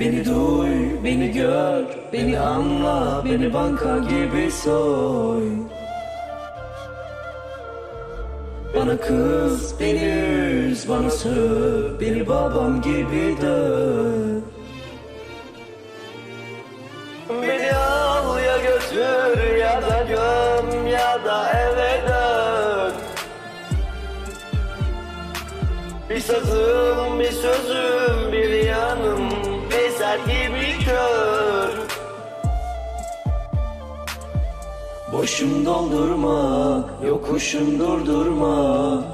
Beni duy, beni gör, beni anla, beni banka gibi soy. Bana kız, beni üz, bana söv, beni babam gibi döv. Beni al ya götür ya da göm ya da eve dön. Bir sazım, bir sözüm, bir yanım Eser gibi kör Boşum doldurma, yokuşum durdurma.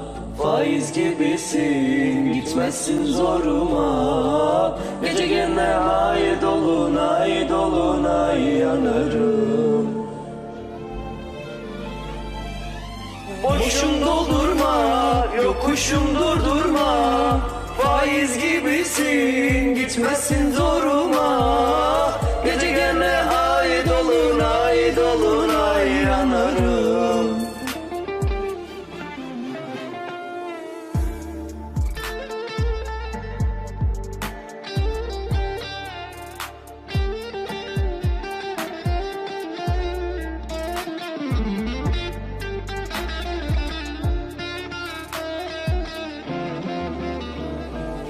Faiz gibisin, gitmezsin zoruma. Gece gene ay dolunay dolunay yanarım. Boşum doldurma, yokuşum durdurma. Faiz gibisin, gitmezsin zoruma dolunay yanarım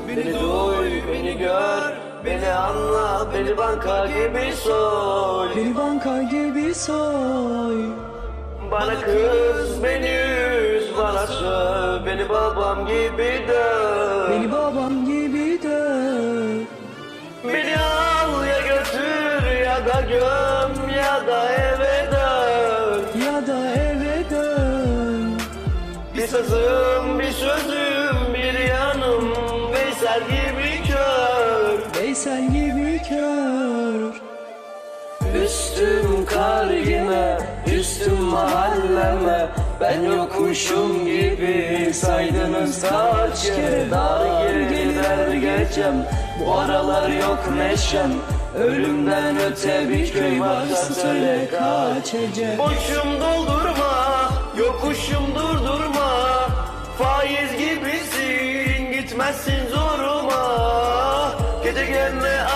Beni duy, beni gör, beni anla, beni banka gibi soy. Bir banka gibi soy Bana kız, beni üz, bana söv, beni babam gibi döv. Beni babam gibi döv Beni al ya götür ya da göm ya da eve dön. Ya da eve dön Bir sazım, bir sözüm, bir yanım, Veysel gibi Veysel gibi kör. Üstüm kar yine, üstüm mahalleme. Ben yokmuşum gibi saydınız kaç kere. Dar gelir geçem, bu aralar yok neşem. Ölümden öte bir köy varsa söyle kaç ece. Boşum doldurma, yokuşum durdurma. Faiz gibisin, gitmezsin zoruma Gece gelme